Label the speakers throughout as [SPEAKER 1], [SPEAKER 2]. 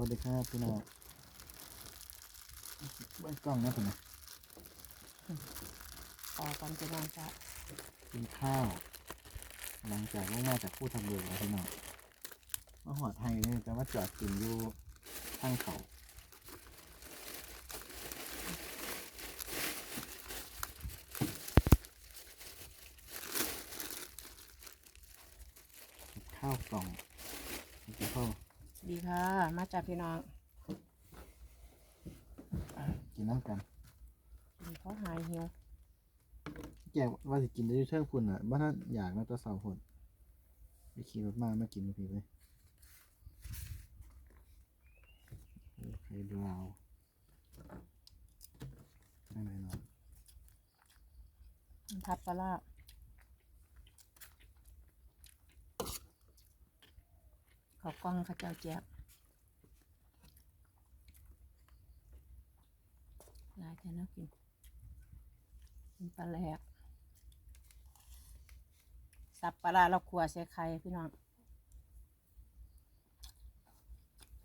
[SPEAKER 1] วัสดีครับพี่น้องเบ้านกล้องนะผมนะ
[SPEAKER 2] ต่อก่อนจะนอนจ้ะ
[SPEAKER 1] กินข้าว หลังจากลงมาจากผู้ทำเรือแล้วพี่น้องมาหอดไทยนี่แต่ว่าจอดกินอยู่ข้างเขาข้าวกล่องกินข้าว
[SPEAKER 2] ดีค่ะ มาจากพี่น้อง
[SPEAKER 1] กินน้ำกัน
[SPEAKER 2] ดีเขาหายหิว
[SPEAKER 1] แกว่าสิกินได้อยู่เชิงพุ่นอะบ้านอยากนะตัวเสาพุ่นไปขี่รถมามากินกับพี่เลยโอ้ไข่ดาวไม่ไหนนอน
[SPEAKER 2] ทับปลาร้า เขากล้องเขาเจ้าแจ๊บลายแค่นักกินกินปลาแหลกสับปลาเราขัวใส่ไข่พี่น้อง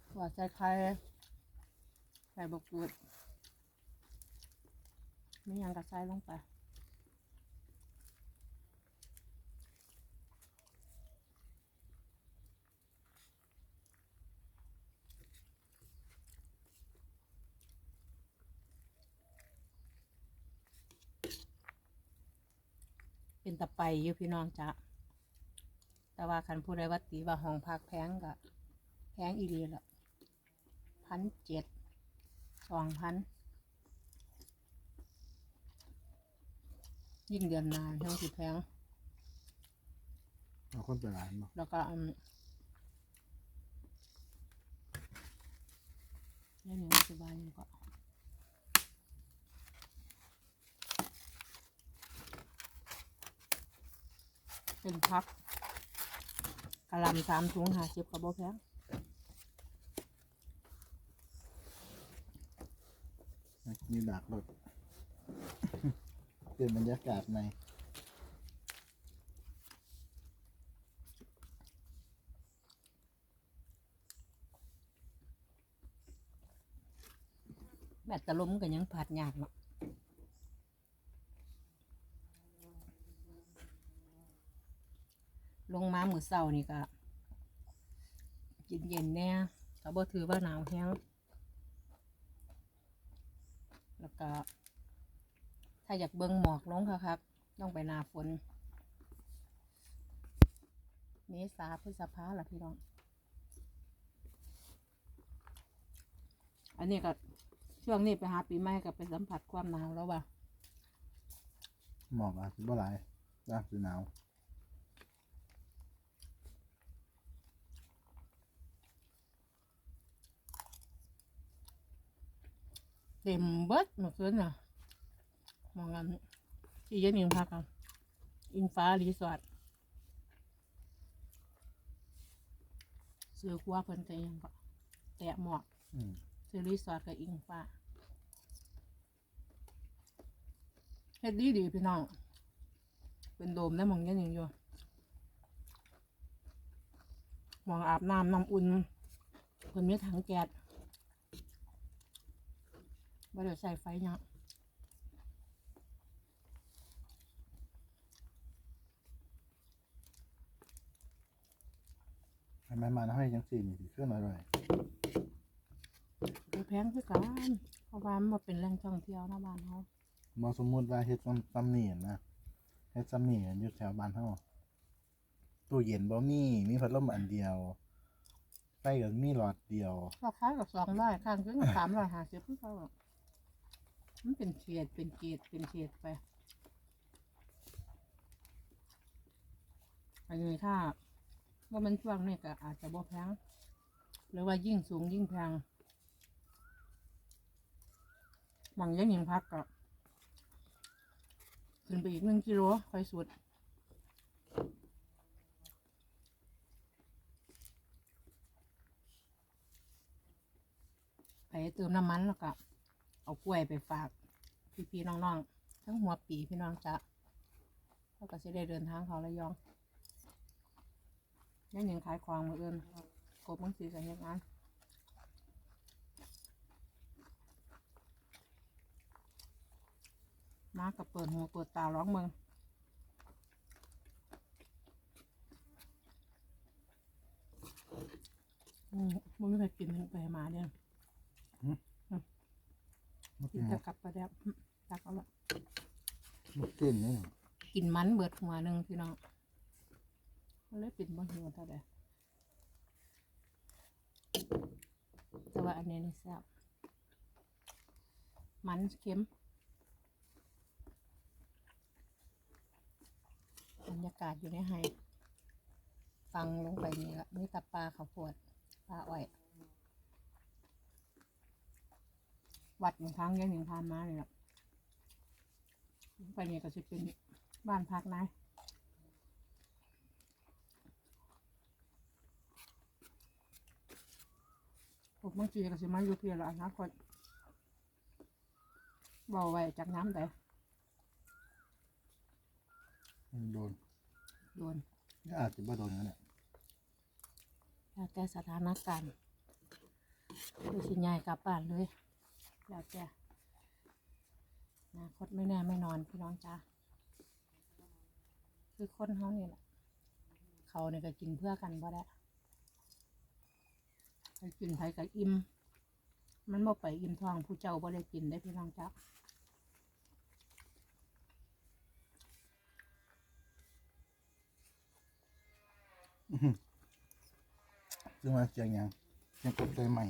[SPEAKER 2] ขัวใส่ไข่ใส่บกกูดไม่ยังกระใส่ลงไป เป็นตะไปอยู่พี่น้องจ้ะแต่ว่าคันผู้ใดว่าตีว่าห้องพักแพงก็แพงอีรีละพันเจ็ดสองพันยิ่งเดือนนานทั้งสิแพง
[SPEAKER 1] เอาคนไปร้านบ่
[SPEAKER 2] แล้วก็อืมแล้วหนึ่งสบายยังก็ เป็นพักกะหลำสามถุงหาเจ็บกระบอกแพง
[SPEAKER 1] มีดากรถเปลี่ยนบรรยากาศใน
[SPEAKER 2] แบตตะลมกันยังผัดยากเนาะ ลงมาหมือเศร้านี่ก็กินเย็นๆแน่ก็บ่ถือว่าหนาวแห้งแล้วก็ ถ้าอยากเบิ่งหมอกลงค่ะครับต้องไปหนาฝนเมษาพฤษภาล่ะพี่น้อง อันนี้ก็ช่วงนี้ไปหาปีใหม่ก็ไปสัมผัสความหนาวแล้วว่ะ
[SPEAKER 1] หมอกอาจจะบ่หลายยากสิหนาว
[SPEAKER 2] เต็มเบิดเมื่อคืนน่ะมองกันที่เย็นยิงพักกันอิงฟ้ารีสอร์ทซื้อครัวเพิ่นก็ยังก็แตะหมอก
[SPEAKER 1] อืม
[SPEAKER 2] ซื้อรีสอร์ทกับอิงฟ้าเฮ็ดดีดีพี่น้อง เป็นโดมได้หมองเย็นยิงอยู่หมองอาบน้ำน้ำอุ่นเพิ่นมีถังแก๊ส บ่ได้ใส่ไฟเนาะ
[SPEAKER 1] ให้มันมาให้จังสี่นี่สิเครื่องอร่อย
[SPEAKER 2] ก็แพงคือกันเพราะว่ามันบ่เป็นแหล่งท่องเที่ยวนะบ้านเฮา
[SPEAKER 1] บ่สมมุติว่าเฮ็ดซ้ำซ้ำนี่นะเฮ็ดซ้ำนี่อยู่แถวบ้านเฮาตู้เย็นบ่มีมีพัดลมอันเดียวไฟก็มีหลอดเดียว
[SPEAKER 2] ราคากับสองร้อยข้างคือสามร้อยห้าสิบคือเขาอะ มันเป็นเขตเป็นเขตเป็นเขตไป อันนี้ถ้าว่ามันช่วงนี้ก็อาจจะบ่แพงหรือว่ายิ่งสูงยิ่งแพงบางอยังยิงพักก็ขึ้นไปอีกหนึ่งกิโลค่อยสุดไปเติมน้ำมันแล้วก็ เอากล้วยไปฝากพี่ๆน้องๆ ทั้งหัวปีพี่น้องจ้ะเขาก็จะได้เดินทางเขาระยองนี่ยังขายของมาเอินกบมังสีใส่ยังงั้มากับเปิดหัวเปิดตาร้องเมืองอืมไม่เคยกินไปมาเนี่ย กิ
[SPEAKER 1] กิ
[SPEAKER 2] น
[SPEAKER 1] น
[SPEAKER 2] จะกลับไปแล้วอืมตักเอาละ
[SPEAKER 1] มันกินนี่
[SPEAKER 2] กินมันเบิดหัวหนึ่งพี่น้องมันเลยปิดบ่หิวเท่าใดแต่ว่าอันนี้นี่แซ่บมันเค็มบรรยากาศอยู่ในไฮฟังลงไปนี่ละมีแตาปลาข้าวโพดปลาอ้อย วัดบางครั้งยังหนึ่งพานมาเลยล่ะลงไปนี่ก็จะเป็นบ้านพักนายผมบางทีก็สิมาอยู่เพียละอนาคตเบาไว้จากน้ำแต่
[SPEAKER 1] มันโดน
[SPEAKER 2] โดน
[SPEAKER 1] ก็อาจจะบ่โดนนั่นแหละ
[SPEAKER 2] แล้วแต่สถานการณ์ดูสิยายกลับบ้านเลย แล้วแต่อนาคตไม่แน่ไม่นอนพี่น้องจ้าคือคนเขาเนี่แหละเขาเนี่ยก็กินเพื่อกันบ่ได้ไปกินไผกับอิ่มมันบ่ไปอิ่มท้องผู้เจ้าบ่ได้กินได้พี่น้องจ้า
[SPEAKER 1] ซึ่งว่าเจียงยังเจียงกบใจใหม่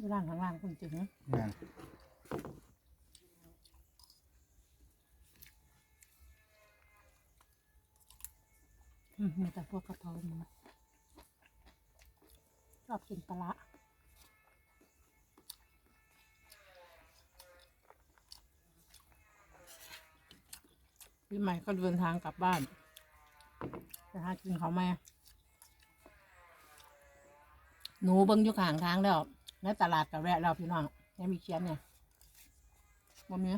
[SPEAKER 2] อยู่ร้านข้างล่างคุณจึง
[SPEAKER 1] งาน
[SPEAKER 2] อืมมีแต่พวกกะเพราหมดชอบกินปลาร้าพี่ใหม่ก็เดินทางกลับบ้านจะหากินเขาวไหมหนูเบิ้งอยู่ข้างทางแล้ว ในตลาดกับแวะแล้วพี่น้องยังมีเชียนเนี่ยบ่มี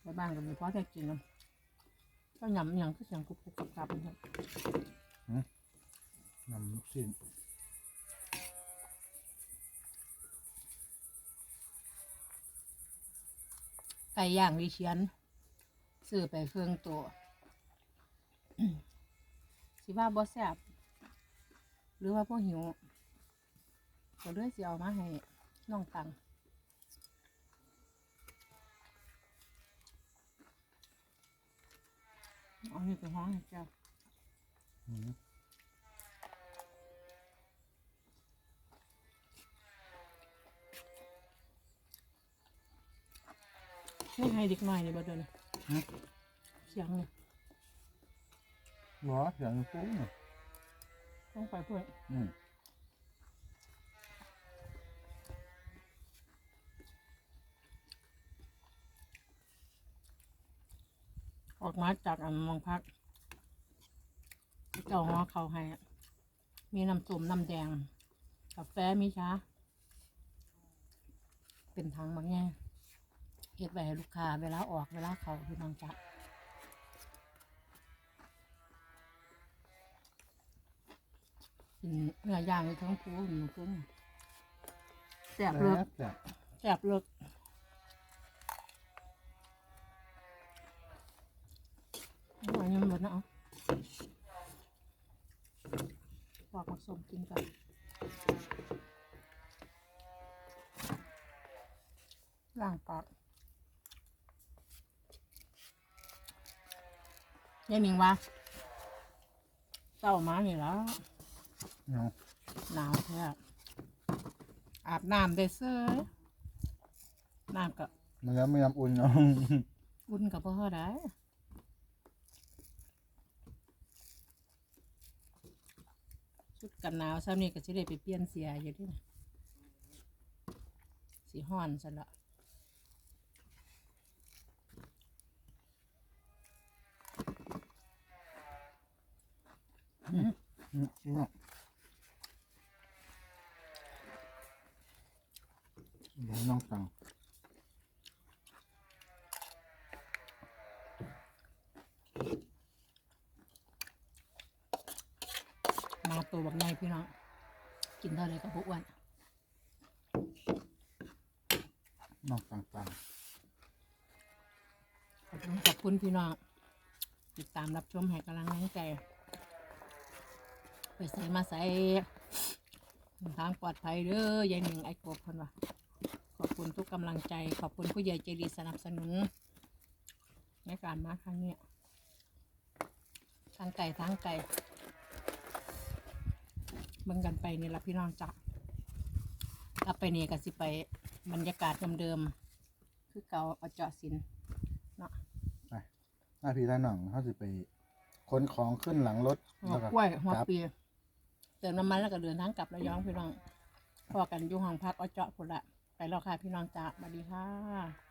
[SPEAKER 2] ไปบ้านก็มีเพราะได้กินนะก็ยำอหย่างก็เสียงกรุบกรุบกรับกรับนะครับ
[SPEAKER 1] นำลูกชิ้น
[SPEAKER 2] ไก่ย่างดิเชียนซื้อไปเครื่องตัว สิว่าบ่แซ่บหรือว่าบ่หิวก็เลยสิเอามาให้น้องตังเอานี่ไปห้องให้เจ้า
[SPEAKER 1] อืม
[SPEAKER 2] นี่ให้เด็กน้อยนี่บ่เดิน
[SPEAKER 1] หึ
[SPEAKER 2] เสียงนี่
[SPEAKER 1] หรอเสียงปุ้งเนี่ย
[SPEAKER 2] ต้องไปเพื่อน
[SPEAKER 1] อืม
[SPEAKER 2] ออกมาจากอันมองพัก เจ้าหอเขาให้อะมีน้ำส้มน้ำแดง กาแฟมีชาเป็นทางบางแง่เฮ็ดไว้ให้ลูกค้า เวลาออกเวลาเขาพี่น้องจ๊ะ กินเนื้อย่างในทั้งพูหนูฟุ้งแสบเลิก
[SPEAKER 1] แต่
[SPEAKER 2] แสบเลิกอร่อยยังหมดนะเอาบอกมาส่งกินกันล้างปากยายหนิงวะเจ้ามานี่แล้ว
[SPEAKER 1] เนาะ
[SPEAKER 2] หนาวแท้อาบน้ำได้เซ้ยน้ำกับ
[SPEAKER 1] มันแล้วไม่ยำอุ่นเนาะ
[SPEAKER 2] อุ่นกับพ่อได้ชุดกันหนาวซ้ำนี่ก็จะได้ไปเปลี่ยนเสียอยู่ด้วยนะสีห้อนซะละ
[SPEAKER 1] อืมนี่เนาะเดี๋ยวน้องสั่ง
[SPEAKER 2] มาตัวบักใหญ่พี่น้อง กินเท่าไรก็บอ้วน
[SPEAKER 1] นอกต่าง
[SPEAKER 2] ขอบคุณขอบคุณพี่น้อง ติดตามรับชมให้กำลังแรงใจ ไปใส่มาใส่ทางปลอดภัยเด้อยายหนึ่งไอ้กบคนว่าขอบ คุณทุกกำลังใจ ขอบคุณผู้ใหญ่ใจดีสนับสนุน ในการมาครั้งนี้ทางไก่ทางไก่เบิ่งกันไปนี่ละพี่น้องจ้ะกลับไปนี่ก็สิไปบรรยากาศเดิมๆคือเก่าเอาเจาะสินเนาะ
[SPEAKER 1] ๆหน้าพี่ท่าน้องเขาจะไปขนของขึ้นหลังรถ
[SPEAKER 2] หัว
[SPEAKER 1] แล้วก็
[SPEAKER 2] กล้วยหัว
[SPEAKER 1] กลับ
[SPEAKER 2] ปีเติมน้ำมันแล้วก็เดินทางกลับระยองพี่น้องพอกันอยู่ห้องพักเอาเจาะพุ่นละไป แล้วค่ะพี่น้องจ้าสวัสดีค่ะ